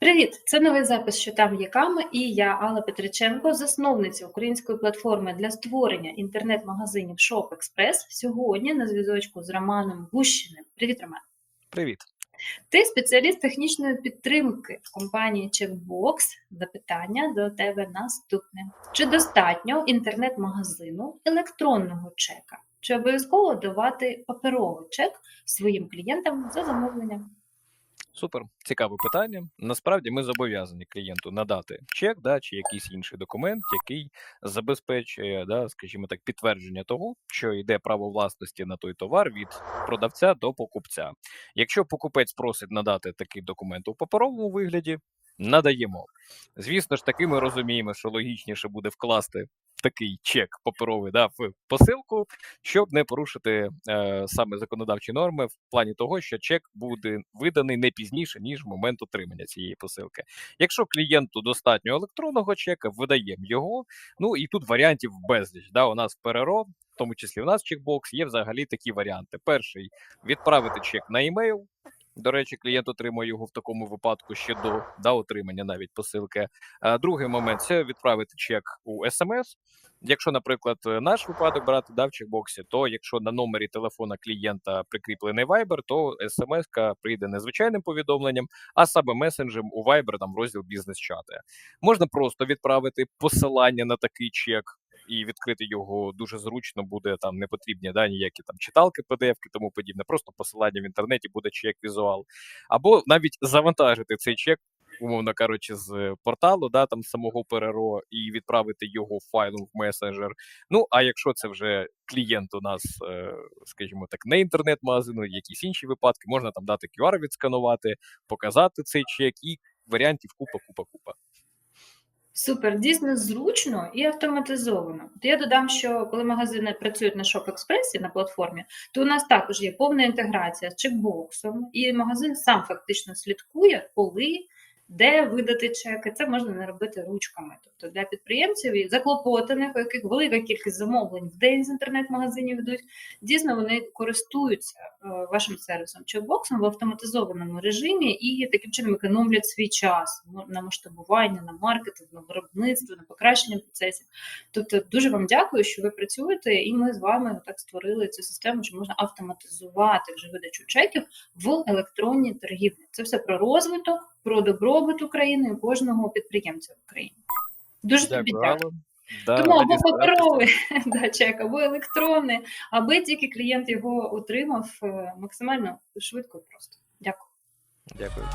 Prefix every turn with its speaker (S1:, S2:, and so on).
S1: Привіт! Це новий запис «Що там є ками» і я, Алла Петриченко, засновниця української платформи для створення інтернет-магазинів Shop. Сьогодні на зв'язочку з Романом Гущиним. Привіт, Роман!
S2: Привіт.
S1: Ти спеціаліст технічної підтримки в компанії Checkbox. Запитання до тебе наступне: чи достатньо інтернет-магазину електронного чека? Чи обов'язково давати паперовий чек своїм клієнтам за замовлення?
S2: Супер, цікаве питання. Насправді ми зобов'язані клієнту надати чек, да, чи якийсь інший документ, який забезпечує, да, скажімо так, підтвердження того, що йде право власності на той товар від продавця до покупця. Якщо покупець просить надати такий документ у паперовому вигляді, надаємо. Звісно ж, таки ми розуміємо, що логічніше буде вкласти такий чек паперовий да, в посилку, щоб не порушити е, саме законодавчі норми в плані того, що чек буде виданий не пізніше ніж в момент отримання цієї посилки. Якщо клієнту достатньо електронного чека, видаємо його. Ну і тут варіантів безліч. Да, у нас в ПРРО, в тому числі у нас чекбокс, є взагалі такі варіанти. Перший відправити чек на емейл. До речі, клієнт отримує його в такому випадку ще до да, отримання навіть посилки. А другий момент це відправити чек у смс. Якщо, наприклад, наш випадок брати да, в чекбоксі, то якщо на номері телефона клієнта прикріплений Viber, то смс прийде не звичайним повідомленням, а саме месенджем у Viber, там розділ бізнес-чати. Можна просто відправити посилання на такий чек. І відкрити його дуже зручно буде там не потрібні да, ніякі там читалки, pdf тому подібне. Просто посилання в інтернеті буде чек візуал, або навіть завантажити цей чек умовно кажучи, з порталу, да, там самого ПРРО, і відправити його файлом в месенджер. Ну, а якщо це вже клієнт у нас, е, скажімо так, не інтернет-магазину, якісь інші випадки, можна там дати QR відсканувати, показати цей чек, і варіантів купа, купа, купа.
S1: Супер, дійсно зручно і автоматизовано. От я додам, що коли магазини працюють на Express на платформі, то у нас також є повна інтеграція з чекбоксом, і магазин сам фактично слідкує, коли де видати чеки. Це можна не робити ручками. Тобто для підприємців і заклопотаних, у яких велика кількість замовлень в день з інтернет-магазинів йдуть, дійсно вони користуються е, вашим сервісом чекбоксом в автоматизованому режимі і таким чином економлять свій час на масштабування, на маркетинг, на виробництво, на покращення процесів. Тобто, дуже вам дякую, що ви працюєте, і ми з вами так створили цю систему, що можна автоматизувати вже видачу чеків в електронній торгівлі. Це все про розвиток про добробут України і кожного підприємця в Україні. Дуже тобі дякую. Да, Тому або паперовий да, чек, або електронний, аби тільки клієнт його отримав е, максимально швидко і просто. Дякую.
S2: Дякую.